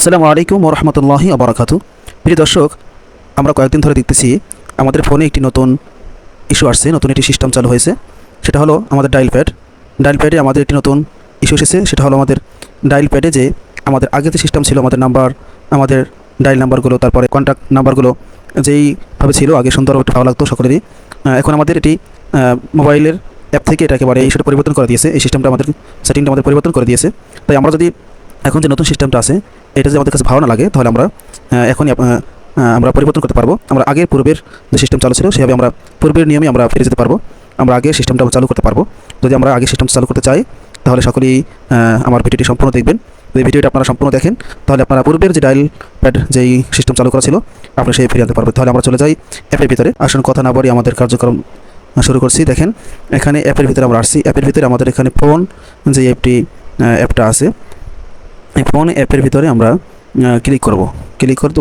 আসসালামু আলাইকুম রহমতুল্লাহি আবরাকাতু প্রিয় দর্শক, আমরা কয়েকদিন ধরে দেখতেছি আমাদের ফোনে একটি নতুন ইস্যু আসছে, নতুন একটি সিস্টেম চালু হয়েছে। সেটা হলো আমাদের ডায়াল প্যাড। ডায়াল প্যাডে আমাদের একটি নতুন ইস্যু এসেছে, সেটা হলো আমাদের ডায়াল প্যাডে যে আমাদের আগে যে সিস্টেম ছিল, আমাদের নাম্বার, আমাদের ডায়াল নাম্বারগুলো, তারপরে কন্ট্যাক্ট নাম্বারগুলো যেইভাবে ছিল, আগে সুন্দরভাবে একটু ভালো লাগতো সকলেরই। এখন আমাদের এটি মোবাইলের অ্যাপ থেকে এটা একেবারে এই সেটা পরিবর্তন করে দিয়েছে। এই সিস্টেমটা আমাদের, সেটিংটা আমাদের পরিবর্তন করে দিয়েছে। তাই আমরা যদি এখন যে নতুন সিস্টেমটা আছে, এটা যদি আমাদের কাছে ভালো না লাগে, তাহলে আমরা এখনই আমরা পরিবর্তন করতে পারব। আমরা আগের পূর্বের যে সিস্টেম চালু ছিল, সেভাবে আমরা পূর্বের নিয়মে আমরা ফিরে যেতে পারব। আমরা আগের সিস্টেমটা চালু করতে পারব। যদি আমরা আগের সিস্টেম চালু করতে চাই, তাহলে সকলেই আমার ভিডিওটি সম্পূর্ণ দেখবেন। যদি ভিডিওটা আপনারা সম্পূর্ণ দেখেন, তাহলে আপনারা পূর্বের যে ডায়াল প্যাড যেই সিস্টেম চালু করা ছিল, আপনি সেই ফিরে আনতে পারবেন। তাহলে আমরা চলে যাই অ্যাপের ভিতরে। আসুন, কথা না বলি আমাদের কার্যক্রম শুরু করছি। দেখেন, এখানে অ্যাপের ভিতরে আমরা আসছি। অ্যাপের ভিতরে আমাদের এখানে ফোন যে অ্যাপটি অ্যাপটা আছে ফোন অ্যাপের ভিতরে আমরা ক্লিক করব। ক্লিক করতে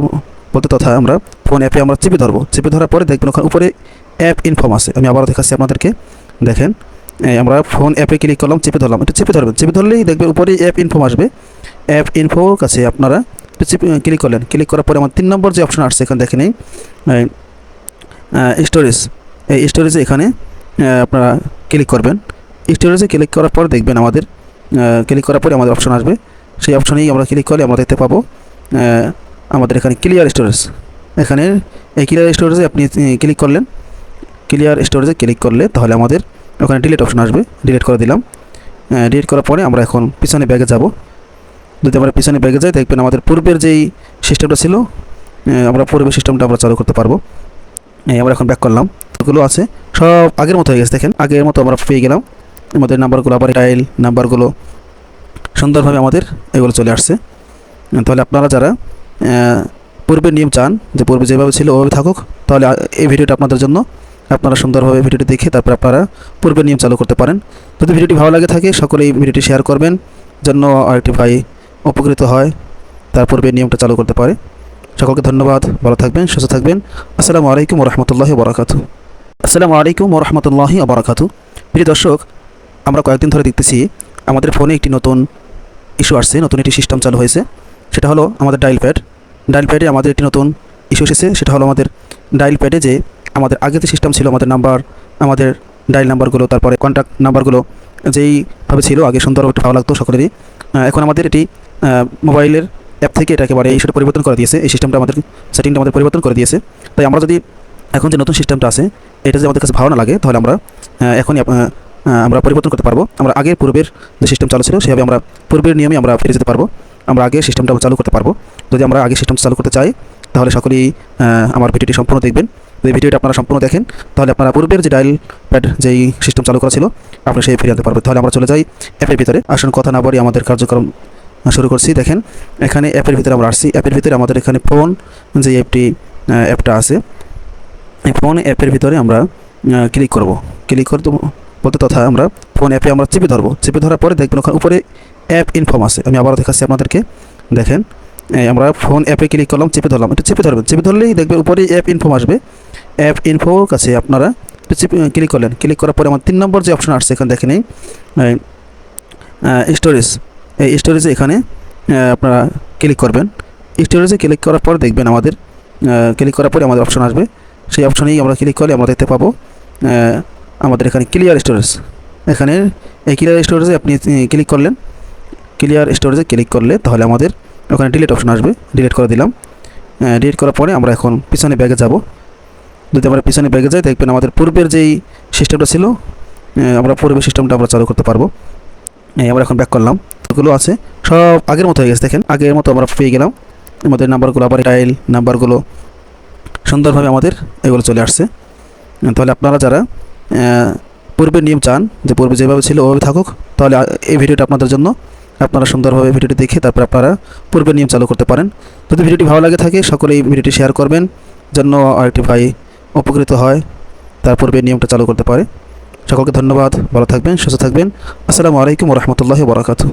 বলতে তথা আমরা ফোন অ্যাপে আমরা চেপে ধরবো। চেপে ধরার পরে দেখবেন ওখানে উপরে অ্যাপ ইনফর্ম আছে। আমি আবারও দেখাচ্ছি আপনাদেরকে। দেখেন আমরা ফোন অ্যাপে ক্লিক করলাম, চেপে ধরলাম। এটা চেপে ধরবেন। চেপে ধরলেই দেখবেন উপরে অ্যাপ ইনফর্ম আসবে। অ্যাপ ইনফোর কাছে আপনারা একটু চেপে ক্লিক করলেন। ক্লিক করার পরে আমার তিন নম্বর যে অপশন আসছে, এখানে দেখেন স্টোরেজ এই স্টোরেজে এখানে আপনারা ক্লিক করবেন। স্টোরেজে ক্লিক করার পর দেখবেন আমাদের ক্লিক করার পরে আমাদের অপশন আসবে। সেই অপশনেই আমরা ক্লিক করলে আমরা দেখতে পাবো আমাদের এখানে ক্লিয়ার স্টোরেজ এখানে এই ক্লিয়ার স্টোরেজে আপনি ক্লিক করলেন। ক্লিয়ার স্টোরেজে ক্লিক করলে তাহলে আমাদের ওখানে ডিলিট অপশন আসবে ডিলিট করে দিলাম। ডিলিট করার পরে আমরা এখন পিছনে ব্যাগে যাব। যদি আমরা পিছনে ব্যাগে যাই, দেখবেন আমাদের পূর্বের যেই সিস্টেমটা ছিল আমরা পূর্বের সিস্টেমটা আমরা চালু করতে পারব। আমরা এখন ব্যাক করলাম। গুলো আছে, সব আগের মতো হয়ে গেছে, দেখেন। আগের মতো আমরা পেয়ে গেলাম। আমাদের নাম্বারগুলো আবার টাইল নাম্বারগুলো সুন্দরভাবে আমাদের এগুলো চলে আসছে। তাহলে আপনারা যারা পূর্বের নিয়ম চান যে পূর্বে যেভাবে ছিল ওভাবে থাকুক, তাহলে এই ভিডিওটা আপনাদের জন্য আপনারা সুন্দরভাবে ভিডিওটি দেখে তারপর আপনারা পূর্বের নিয়ম চালু করতে পারেন। যদি ভিডিওটি ভালো লাগে থাকে, সকলে এই ভিডিওটি শেয়ার করবেন জন্য আরেকটি ভাই উপকৃত হয়, তার পূর্বের নিয়মটা চালু করতে পারে। সকলকে ধন্যবাদ, ভালো থাকবেন, সুস্থ থাকবেন। আসসালামু আলাইকুম রহমতুল্লাহি বরাকাতু আসসালামু আলাইকুম রহমতুল্লাহি আবরাকাতু প্রিয় দর্শক, আমরা কয়েকদিন ধরে দেখতেছি, আমাদের ফোনে একটি নতুন ইস্যু আসছে, নতুন একটি সিস্টেম চালু হয়েছে। সেটা হলো আমাদের ডায়াল প্যাড ডায়াল প্যাডে আমাদের একটি নতুন ইস্যু এসেছে, সেটা হলো আমাদের ডায়াল প্যাডে যে আমাদের আগে যে সিস্টেম ছিল, আমাদের নাম্বার আমাদের ডায়াল নাম্বারগুলো তারপরে কন্ট্যাক্ট নাম্বারগুলো যেইভাবে ছিল, আগে সুন্দরভাবে একটু ভালো লাগতো সকলেরই। এখন আমাদের এটি মোবাইলের অ্যাপ থেকে এটা একেবারে এই সেটা পরিবর্তন করে দিয়েছে। এই সিস্টেমটা আমাদের সেটিংটা আমাদের পরিবর্তন করে দিয়েছে। তাই আমরা যদি এখন যে নতুন সিস্টেমটা আছে, এটা যদি আমাদের কাছে ভালো না লাগে, তাহলে আমরা এখনই আমরা পরিবর্তন করতে পারব। আমরা আগের পূর্বের যে সিস্টেম চালু ছিল, সেভাবে আমরা পূর্বের নিয়মে আমরা ফিরে যেতে পারব। আমরা আগে সিস্টেমটা চালু করতে পারব। যদি আমরা আগে সিস্টেম চালু করতে চাই, তাহলে সকলেই আমার ভিডিওটি সম্পূর্ণ দেখবেন। যদি ভিডিওটা আপনারা সম্পূর্ণ দেখেন। তাহলে আপনারা পূর্বের যে ডায়াল প্যাড যেই সিস্টেম চালু করা ছিল, আপনি সেই ফিরে আনতে পারবেন। তাহলে আমরা চলে যাই অ্যাপের ভিতরে। আসুন কথা না বলি আমাদের কার্যক্রম শুরু করছি। দেখেন, এখানে অ্যাপের ভিতরে আমরা আসছি। অ্যাপের ভিতরে আমাদের এখানে ফোন যে অ্যাপটি অ্যাপটা আছে, এই ফোন অ্যাপের ভিতরে আমরা ক্লিক করব। ক্লিক করতে বলতে তথা আমরা ফোন অ্যাপে আমরা চেপে ধরবো। চেপে ধরার পরে দেখবেন ওখানে উপরে অ্যাপ ইনফর্ম আছে। আমি আবারও দেখাচ্ছি আপনাদেরকে। দেখেন আমরা ফোন অ্যাপে ক্লিক করলাম, চেপে ধরলাম। এটা চেপে ধরবেন। চেপে ধরলেই দেখবেন উপরে অ্যাপ ইনফর্ম আসবে। অ্যাপ ইনফোর কাছে আপনারা একটু চেপে ক্লিক করলেন। ক্লিক করার পরে আমার তিন নম্বর যে অপশন আসছে, এখানে দেখেন স্টোরেজ এই স্টোরেজে এখানে আপনারা ক্লিক করবেন। স্টোরেজে ক্লিক করার পর দেখবেন আমাদের ক্লিক করার পরে আমাদের অপশন আসবে। সেই অপশনেই আমরা ক্লিক করলে আমরা দেখতে পাবো আমাদের এখানে ক্লিয়ার স্টোরেজ এখানে এই ক্লিয়ার স্টোরেজে আপনি ক্লিক করলেন। ক্লিয়ার স্টোরেজে ক্লিক করলে তাহলে আমাদের ওখানে ডিলিট অপশন আসবে। ডিলিট করে দিলাম। ডিলিট করার পরে আমরা এখন পিছনে ব্যাগে যাব। যদি আমরা পিছনে ব্যাগে যাই, দেখবেন আমাদের পূর্বের যেই সিস্টেমটা ছিল আমরা পূর্বের সিস্টেমটা আমরা চালু করতে পারব। আমরা এখন ব্যাক করলাম। গুলো আছে। সব আগের মতো হয়ে গেছে, দেখেন। আগের মতো আমরা পেয়ে গেলাম। আমাদের নাম্বারগুলো আবার টাইল নাম্বারগুলো সুন্দরভাবে আমাদের এগুলো চলে আসছে। তাহলে আপনারা যারা পূর্বের নিয়ম চান, যে পূর্বে যেভাবে ছিল ওভাবে থাকুক, তাহলে এই ভিডিওটা আপনাদের জন্য আপনারা সুন্দরভাবে ভিডিওটি দেখে তারপর আপনারা পূর্বের নিয়ম চালু করতে পারেন। যদি ভিডিওটি ভালো লাগে থাকে সকলে এই ভিডিওটি শেয়ার করবেন জন্য আরেকটি ভাই উপকৃত হয়, তার পূর্বের নিয়মটা চালু করতে পারে। সকলকে ধন্যবাদ, ভালো থাকবেন, সুস্থ থাকবেন। আসসালামু আলাইকুম রহমতুল্লাহ বরাকাতু